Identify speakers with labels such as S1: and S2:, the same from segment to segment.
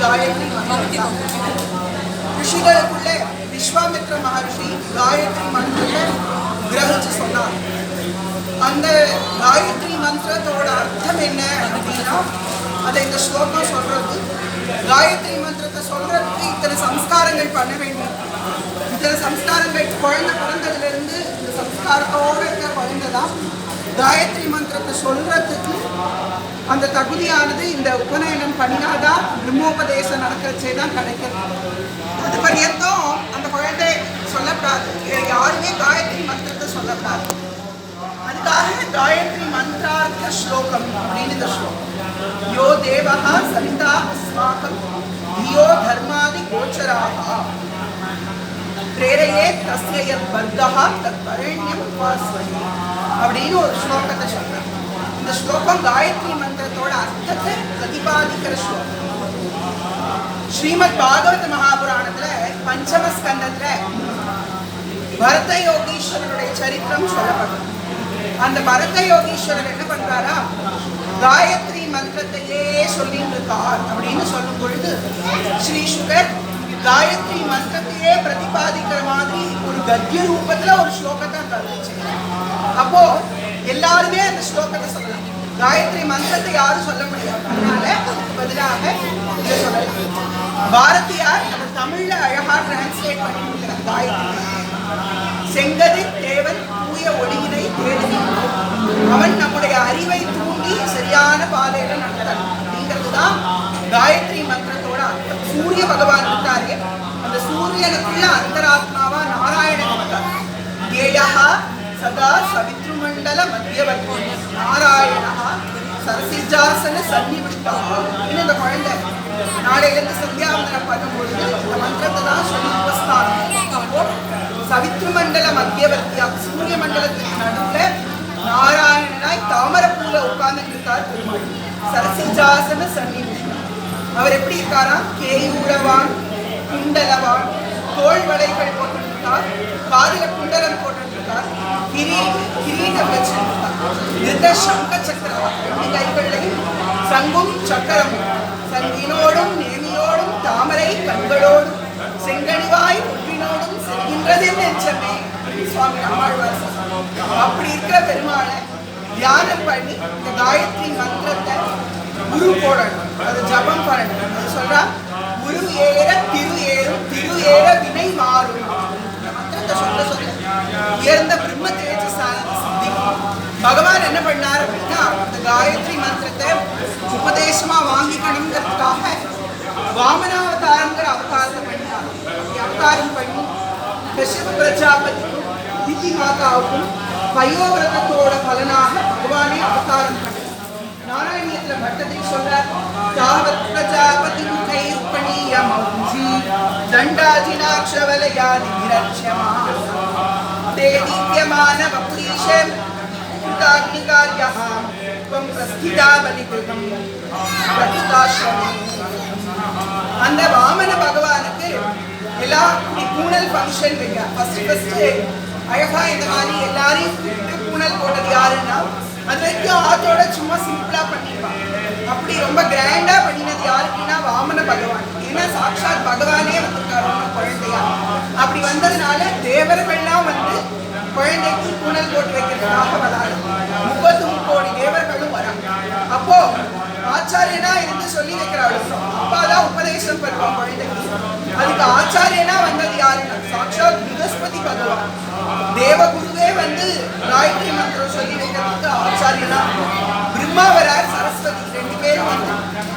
S1: காயத்ரி மந்திரம் ரிஷிகளுக்குள்ளே விஸ்வாமித்ர மகர்ஷி காயத்ரி மந்திரத்தை கிரகிச்சு சொன்னார். அந்த காயத்ரி மந்திரத்தோட அர்த்தம் என்ன அப்படின்னா அதை இந்த ஸ்லோகம் சொல்றது காயத்ரி மந்திரத்தை சொல்றதுக்கு இத்தனை சம்ஸ்காரங்கள் பண்ண வேண்டும். இத்தனை சம்ஸ்காரங்கள் குழந்தை பிறந்ததுல இருந்து இந்த சம்ஸ்காரத்தோடு இருக்க குழந்தை தான் காயத்ரி மந்திரத்தை சொல்றதுக்கு அந்த தகுதியானது இந்த உபநயனம் பண்ணினாதான் பிரம்மோபதேசம் நடக்கிறச்சே தான் கிடைக்கும். அது பரியந்தம் அந்த குழந்தை சொல்லக்கூடாது யாருமே காயத்ரி மந்திரத்தை சொல்லக்கூடாது அதுக்காக காயத்ரி மந்திரார்த்த ஸ்லோகம் அப்படின்னு இந்த ஸ்லோகம். யோ தேவகா சவிதா அஸ்மாகம் தியோ தர்மாதி கோச்சராக. பிரேரையே தஸ்ய யத் வர்க்கஹா தத் உபாஸ்வதி அப்படின்னு ஒரு ஸ்லோகத்தை சொல்றாங்க. இந்த ஸ்லோகம் காயத்ரி மந்திரத்தோட அர்த்தத்தை பிரதிபாதிக்கிற ஸ்லோகம் ஸ்ரீமத் பாகவத மகாபுராணத்துல பஞ்சம ஸ்கந்தத்துல பரத யோகீஸ்வரனுடைய சரித்திரம் சொல்லப்படும். அந்த பரத யோகீஸ்வரர் என்ன பண்றாரா? காயத்ரி மந்திரத்தையே சொல்லிட்டு இருக்கார் அப்படின்னு சொல்லும் பொழுது ஸ்ரீ சுகர் காயத்ரி மந்திரத்தையே பிரதிபாதிக்கிற மாதிரி ஒரு கத்திய ரூபத்துல ஒரு ஸ்லோகத்தை தந்துச்சு அப்போ எல்லாருமே அந்த ஸ்லோகத்தை சொல்லலாம். காயத்ரி மந்திரத்தை யாரும் சொல்ல முடியாது. அதனால பதிலாக இதை சொல்லலாம். பாரதியார் அதை தமிழ்ல அழகா டிரான்ஸ்லேட் பண்ணி கொடுக்கிறார் காயத்ரி. செங்கதி தேவன் தூய ஒளியினை தேடுகிறான் அவன் நம்முடைய அறிவை தூண்டி சரியான பாதையில நடத்தான் அப்படிங்கிறதுதான் காயத்ரி மந்திரத்தோட அர்த்தம். சூரிய பகவான் இருக்காரு அந்த சூரியனுக்குள்ள அந்தராத்மாவா நாராயணன் இருக்கார் ஏயா சதா சவித்ருமண்டல மத்தியவர்த்தி நாராயணா. சரசிஜாசன சன்னிவிட்டா இன்னும் இந்த குழந்தை நாளையிலிருந்து சந்தியாவந்தனம் பண்ணும்பொழுது இந்த மந்திரத்தை தான் சொல்லி உபஸ்தானம் அப்போ சவித்ருமண்டல மத்தியவர்த்தியா சூரிய மண்டலத்துக்கு நடுவில் நாராயணனாய் தாமரப்பூல உட்கார்ந்துட்டு இருக்கார் பெருமாள். சரசிஜாசன சன்னிவிஷ்டம் அவர் எப்படி இருக்காராம்? கேயூரவான் குண்டலவான் தோல் வளைகள் போட்டிருக்கார் காதில குண்டலம் போட்டிருக்கார் கிரீ கிரீடம் வச்சிருக்கார் திருத சங்க சக்கரம். ரெண்டு கைகளையும் சங்கும் சக்கரமும் சங்கினோடும் நேமியோடும் தாமரை கண்களோடும் செங்கனிவாய் ஒன்றினோடும் செல்கின்றது நெஞ்சமே. சுவாமி நம்மாழ்வார் அப்படி இருக்கிற பெருமாளை தியானம் பண்ணி இந்த காயத்ரி மந்திரத்தை குரு போடணும். அது ஜபம் பண்ணணும். அது சொல்றா குரு ஏற திரு ஏறும் திரு ஏற வினை மாறும். மந்திரத்தை சொல்ல சொல்ல உயர்ந்த பிரம்ம தேஜ பகவான் என்ன பண்ணார் அப்படின்னா இந்த காயத்ரி மந்திரத்தை உபதேசமா வாங்கிக்கணுங்கிறதுக்காக வாமனாவதாரங்கிற அவதாரத்தை பண்ணார். அவதாரம் பண்ணி கஷ்யப பிரஜாபதிக்கும் திதி மாதாவுக்கும் பயோவிரதத்தோட பலனாக பகவானே அவதாரம் பண்ணார். நாராயணியத்துல பட்டத்தை சொல்றார் தாவத் பிரஜாபதி முகைர்பணிய மௌஞ்சி தண்டாதினாட்சவலயாதி நிரட்சமா தே வபுரீஷம் கிருதாக்னிகார்யः त्वं प्रस्थिता बलिकृतं பிரதிதாஸ்ரமே அந்த வாமன பகவானுக்கு எல்லா இப்படி பூனல் ஃபங்க்ஷன் வைக்க ஃபர்ஸ்ட் ஃபர்ஸ்ட் அழகா இந்த மாதிரி எல்லாரையும் கூப்பிட்டு பூனல் போட்டது யாருன்னா அது வரைக்கும் ஆத்தோட சும்மா சிம்பிளா பண்ணிருப்பாங்க அப்படி ரொம்ப கிராண்டா பண்ணினது யாருக்குன்னா வாமன பகவான் ஏன்னா சாட்சாத் பகவானே வந்திருக்காரு ரொம்ப குழந்தையா அப்படி வந்ததுனால தேவர்கள்லாம் வந்து குழந்தைக்கு கூணல் போட்டு வைக்கிறதுக்காக வராங்க முப்பத்து முப்போடி தேவர்களும் வராங்க. அப்போ ஆச்சாரியனா இருந்து சொல்லி வைக்கிறாள் அப்பா தான் உபதேசம் பண்ணுவான் குழந்தைக்கு. அதுக்கு ஆச்சாரியனா வந்தது யாருன்னா? சாட்சாத் பிரகஸ்பதி பகவான். தேவகுருவே வந்து காயத்ரி மந்திரம் சொல்லி வைக்கிறதுக்கு ஆச்சாரியனா. பிரம்மா வரார் சரஸ்வதி ரெண்டு பேரும் வந்து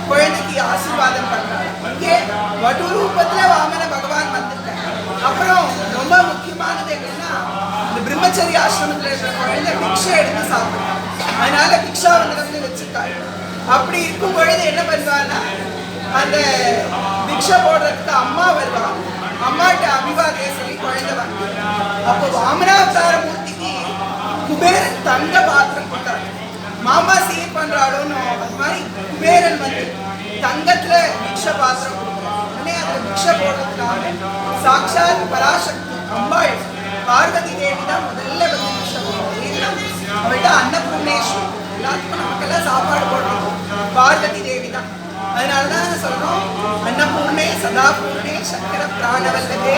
S1: குழந்தைக்கு ஆசீர்வாதம் பண்ண இங்கே வடு ரூபத்துல வாமன பகவான் வந்திருக்காங்க அப்புறம் ரொம்ப முக்கியமானது என்னன்னா இந்த பிரம்மச்சரிய ஆசிரமத்துல இருக்கிற குழந்தை பிக்ஷை எடுத்து சாப்பிடுறாங்க அதனால பிக்ஷா வந்து வச்சிருக்காரு. அப்படி இருக்கும் பொழுது என்ன பண்ணுவான்னா அந்த பிக்ஷை போடுறதுக்கு அம்மா வருவா அம்மாட்ட அபிவாதைய சொல்லி குழந்தை வாங்க அப்போ வாமனாவதார மூர்த்திக்கு குபேரன் தங்க பாத்திரம் கொடுத்தாரு. மாமா சீர் பண்றாளோன்னு அது மாதிரி குபேரன் வந்து தங்கத்துல பிக்ஷ பாத்திரம் கொடுக்குறாரு உடனே அந்த பிக்ஷ போடுறதுக்காக சாட்சாத் பராசக்தி அம்பாள் பார்வதி தேவி தான் முதல்ல வந்து பிக்ஷை அவள்கிட்ட அன்னபூர்ணேஸ்வரி எல்லாத்துக்கும் நமக்கெல்லாம் சாப்பாடு போடுறோம் பார்வதி தேவி தான். அதனாலதான் அதனால தான் சொல்றோம் சக்கர பிராணவல்லதே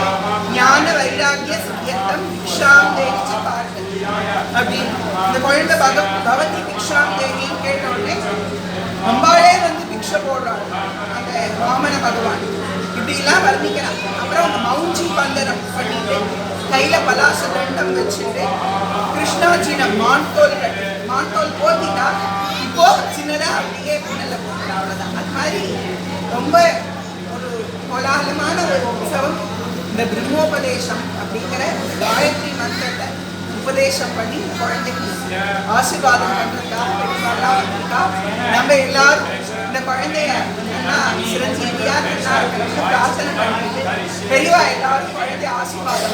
S1: ஞான வைராகிய சித்தியத்தம் பிக்ஷாம் தேகிச்சு பார்வதி. அப்படின்னு. இந்த குழந்தை பக பவதி பிக்ஷாம் தேவின்னு கேட்ட அம்பாளே வந்து பிக்ஷ போடுறாங்க. அந்த வாமன பகவான். இப்படிலாம் வர்ணிக்கிறான். அப்புறம் அந்த மௌஞ்சி பந்தரம் பண்ணிட்டு கையில பலாச தண்டம் வச்சுட்டு கிருஷ்ணாஜின மான்தோல் கட்டி மான்தோல் இப்போ சின்னதா அப்படியே புனல்ல போட்டுடா அவ்வளவுதான். அது மாதிரி ரொம்ப ஒரு கோலாகலமான ஒரு உற்சவம். இந்த பிரம்மோபதேசம் அப்படிங்கிற காயத்ரி மந்திரத்தை உபதேசம் பண்ணி குழந்தைக்கு ஆசீர்வாதம் பண்றதுக்காக பெருசாலாம் வந்திருக்கா. நம்ம எல்லாரும் இந்த குழந்தைய நல்லா நல்லா இருக்கணும்னு பிரார்த்தனை பண்ணிட்டு பெரியவா எல்லாரும் குழந்தைய ஆசீர்வாதம்